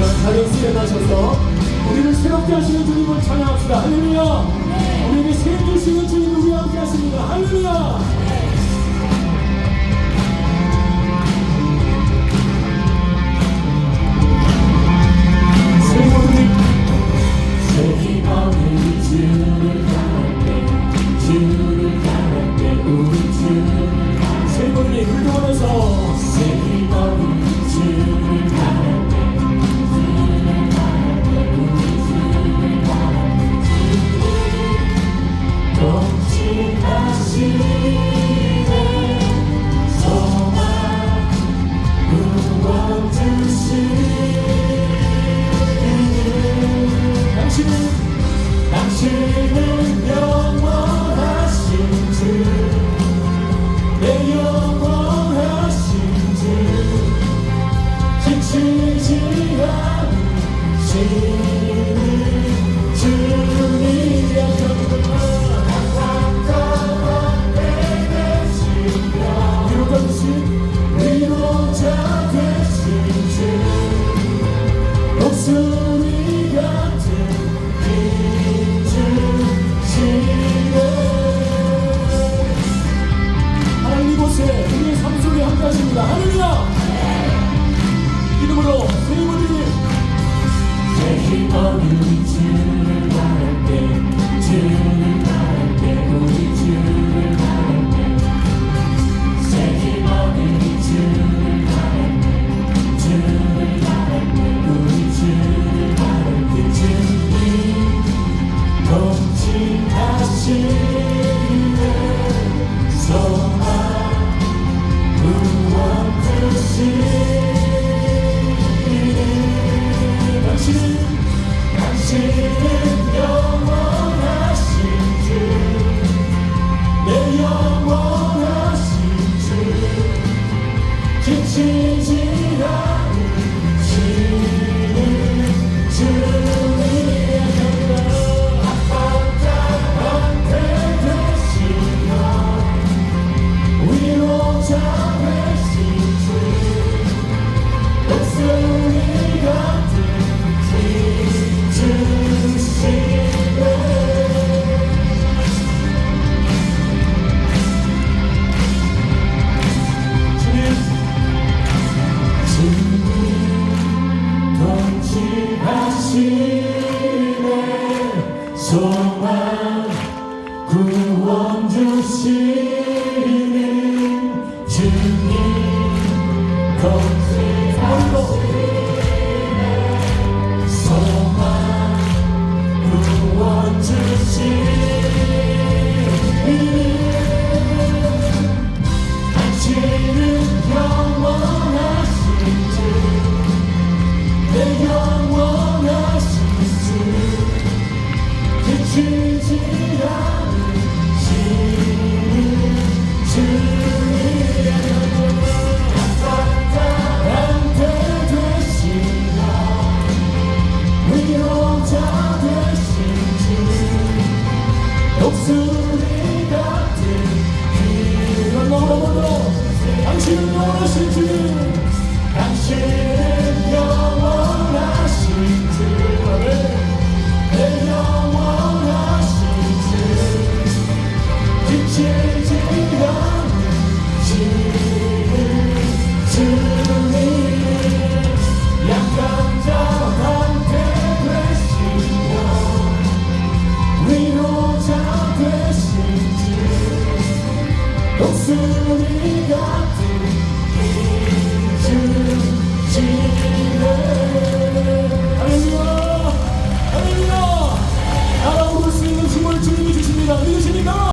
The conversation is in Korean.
시간 자리에 수련하셔서 우리를 새롭게 하시는 주님을 찬양합시다. 할렐루야. 우리에게 새롭게 你一。 주시네 소망 구원 주시네 listen to